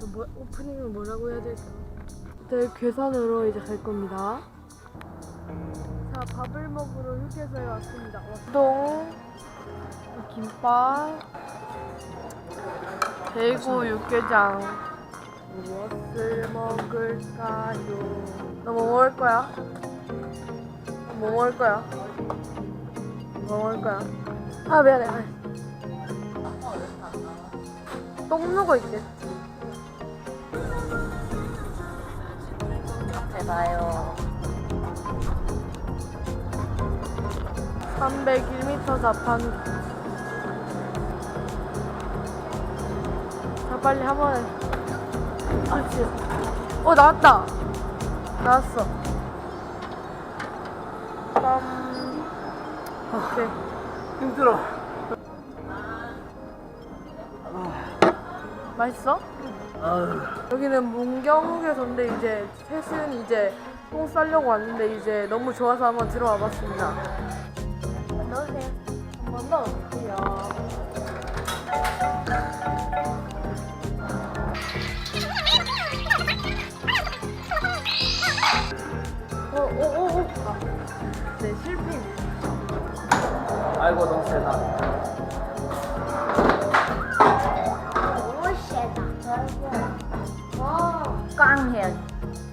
또 뭐, 오프닝을 뭐라고 해야 될까? 네, 괴산으로 이제 갈 겁니다. 자, 밥을 먹으러 휴게소에 왔습니다. 동 김밥, 대구 육개장. 무엇을 먹을까요? 너 뭐 먹을 거야? 뭐 먹을 거야? 뭐 먹을 거야? 아 미안해. 아. 똥 누고 있 겠지. 해봐요. 301m 자판기. 자 빨리 한 번에. 아 진짜. 어 나왔다. 나왔어. 빰. 오케이. 힘들어. 맛있어? 여기는 문경휴게소인데 이제 셋은 이제 똥 싸려고 왔는데 이제 너무 좋아서 한번 들어와 봤습니다. 넣으세요. 한번 넣어주세요. 어, 오, 오, 오. 아, 네, 실패. 아이고 너무 세다. 너무 세다. 와, 꽝해.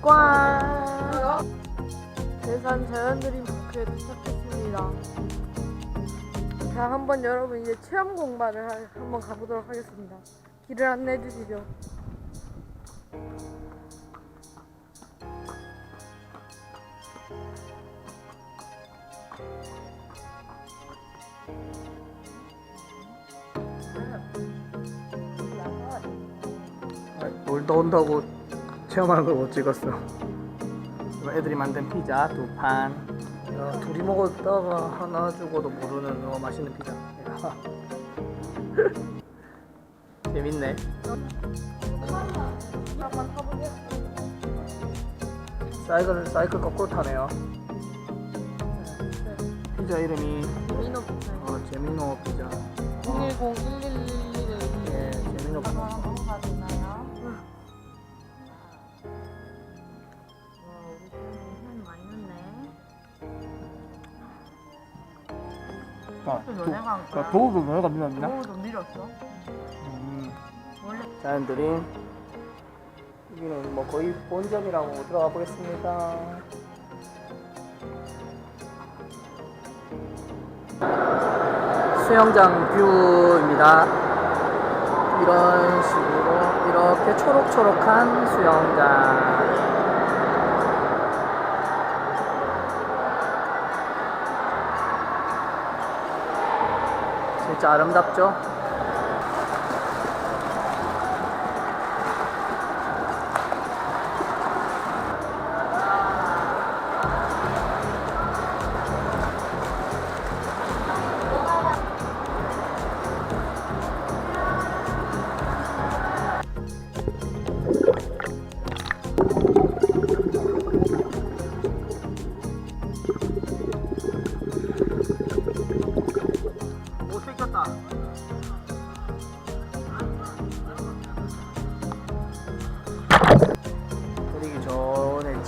꽝. 대산 자연드림파크에 도착했습니다. 자, 한번 여러분 이제 체험 공부를 하- 한번 가보도록 하겠습니다. 길을 안내해 주시죠. 놀다 온다고 체험하는 걸 못 찍었어. 애들이 만든 피자 두 판. 야, 둘이 먹었다가 하나 주고도 모르는 어, 맛있는 피자. 야. 재밌네. 사이클 사이클 거꾸로 타네요. 피자 이름이 미노 피자. 어, 제미노 피자. 010 1111 예, 제미노 피자. 아, 또 너네가 한 거야? 도우도 너네가 밀었나? 너무 좀 밀었어. 음. 원래 자연들이 여기는 뭐 거의 본점이라고 들어가 보겠습니다. 수영장 뷰입니다. 이런 식으로 이렇게 초록초록한 수영장. 진짜 아름답죠?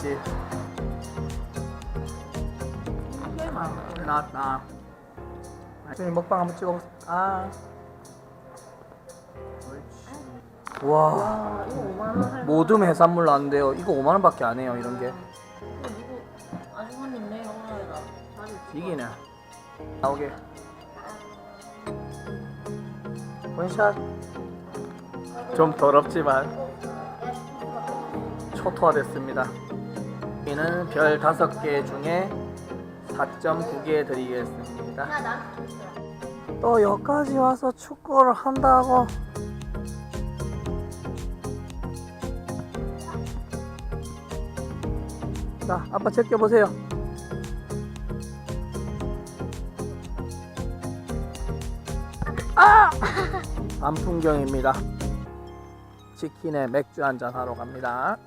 엣지. 아, 오늘 나왔다. 아침에 먹방 한번 찍어보. 아. 옳지. 와. 5만 원 할. 모듬 해산물 나왔는데요. 이거 5만 원밖에 안 해요. 이런 게. 이기네. 나오게. 원샷. 좀 더럽지만 초토화됐습니다. 여기는 별 5개 중에 4.9개 드리겠습니다. 또 여기까지 와서 축구를 한다고. 자, 아빠 제껴보세요. 밤 풍경입니다. 치킨에 맥주 한잔 하러 갑니다.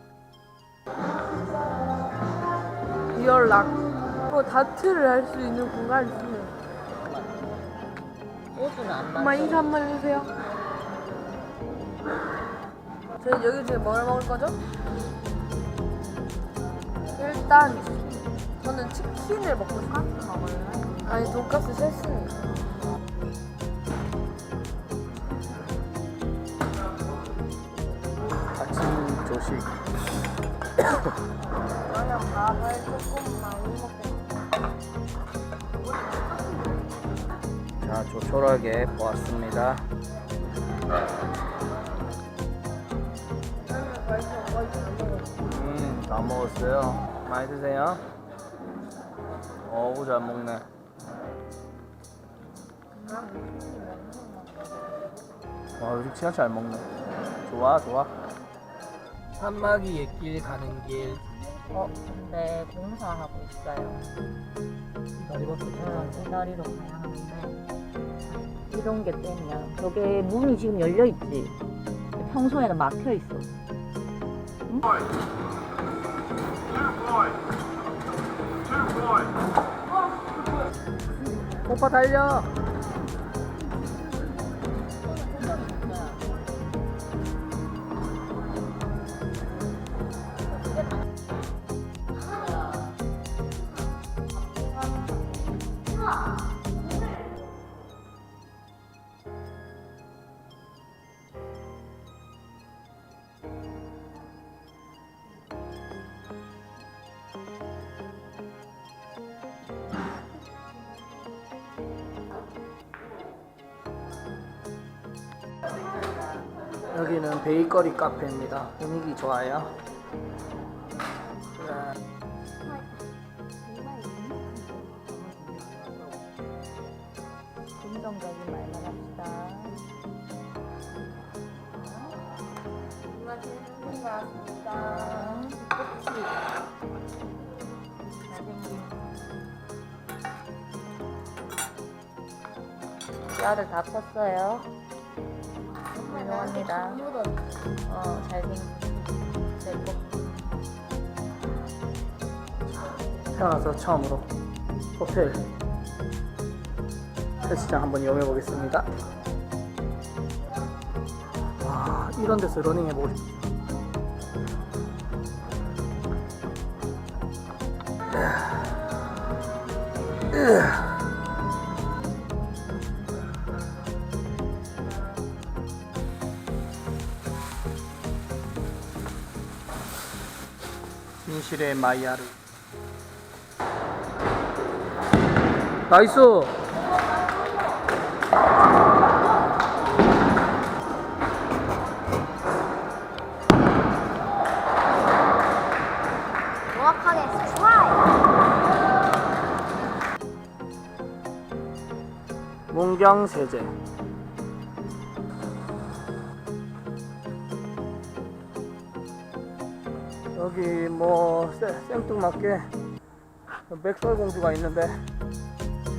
리얼 락. 뭐 다트를 할 수 있는 공간이 있으면. 소주는 안 엄마 마셔. 인사 한 번 해주세요. 저희 여기 지금 뭘 먹을 거죠? 일단 저는 치킨을 먹고 싶어요. 먹을래? 아니 돈가스 셋은 아침 조식. 저는 밥을 조금 많이 먹고 자, 조촐하게 보았습니다. 음, 다 먹었어요. 많이 드세요. 어우, 잘 먹네. 와, 요즘 진짜 잘 먹네. 좋아, 좋아. 산막이 옛길 가는 길. 어 근데 공사하고 있어요. 다리가 응, 이 다리로 가야 하는데 이런 게 때문이야. 저게 문이 지금 열려 있지? 평소에는 막혀 있어. 오빠 달려. 여기는 베이커리 카페입니다. 분위기 좋아요. 뼈를 다 컸어요. 훌륭합니다. 어, 잘생긴 내거 태어나서 처음으로 호텔 헬스장 한번 이용해 보겠습니다. 와 이런 데서 러닝 해보고 싶다. 진실의 마이야르. 나이스! 정확하게 문경세제 여기 뭐 생- 생뚱맞게 맥설공주가 있는데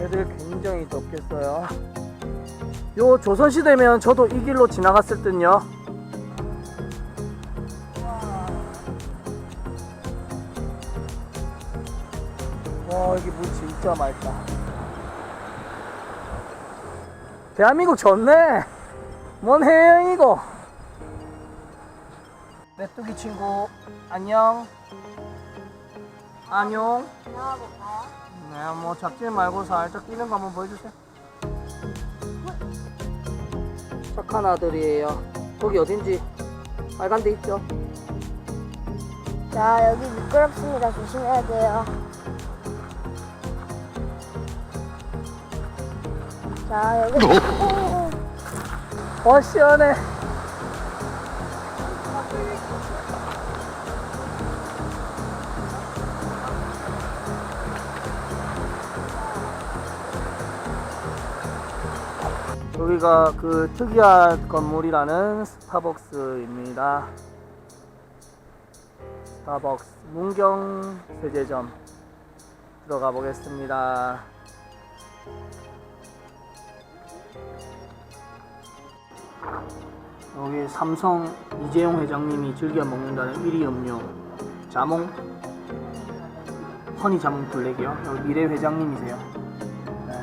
애들 굉장히 덥겠어요 요 조선시대면 저도 이 길로 지나갔을 듯요 와 여기 물 진짜 맑다 대한민국 좋네. 뭔 해영이고. 메뚜기 친구 안녕. 안녕. 나와볼까요? 네, 뭐 잡지 말고 살짝 뛰는 거 한번 보여주세요. 착한 아들이에요. 거기 어딘지 빨간 데 있죠? 자 여기 미끄럽습니다 조심해야 돼요 자 여기 오, 어 시원해. 여기가 그 특이한 건물이라는 스타벅스입니다. 스타벅스 문경 세제점 들어가 보겠습니다. 여기 삼성 이재용 회장님이 즐겨 먹는다는 1위 음료 자몽 허니 자몽 블랙이요. 여기 미래 회장님이세요. 네.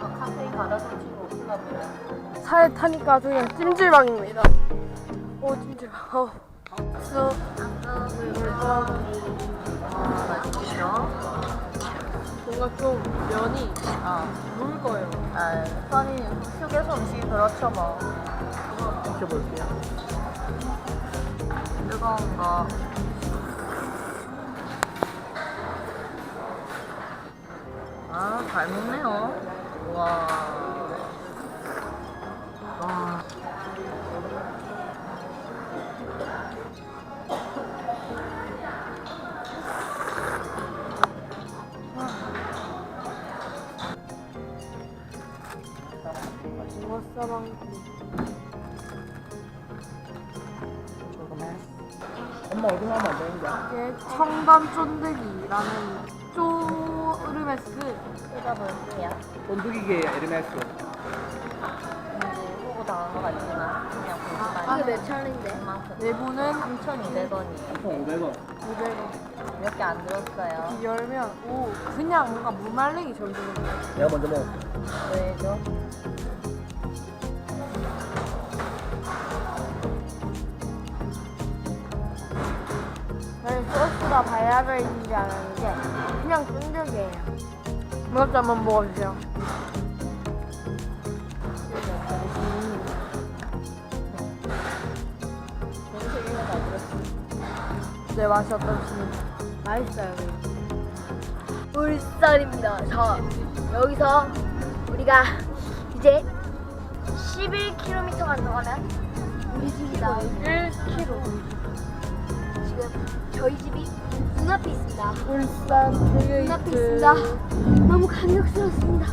어, 카페인 받아서 살 타니까 그냥 찜질방입니다. 오 힘들어. 어. 수. 뭔가 좀 면이 어. 물 거예요. 아, 선이 휴게소 음식이 그렇죠 뭐. 시켜볼게요. 뜨거운 거. 아, 잘 먹네요. 와. 와. 청담 쫀득이라는 쪼르메스 뜯어볼게요. 본두기계 에르메스. 왠지 호구 당한 것 같지만 그냥 아, 보니까 이게 몇 천인데? 내부는 3,200원이에요. 1,500원. 200원. 몇 개 안 들었어요. 열면 오 그냥 뭔가 무말랭이 전주는 내가 먼저 먹어. 왜죠? 발라져 있는 줄 알았는데 그냥 쫀득이에요. 이것도 한번 먹어주세요. 내 맛이 어떤지. 맛있어요. 울산입니다. 자, 여기서 우리가 이제 11km만 더 가면 우리 집이 나오고 1kg. 지금 저희 집이 눈앞에 있습니다. 울산 눈앞에 되게 있습니다. 너무 감격스럽습니다.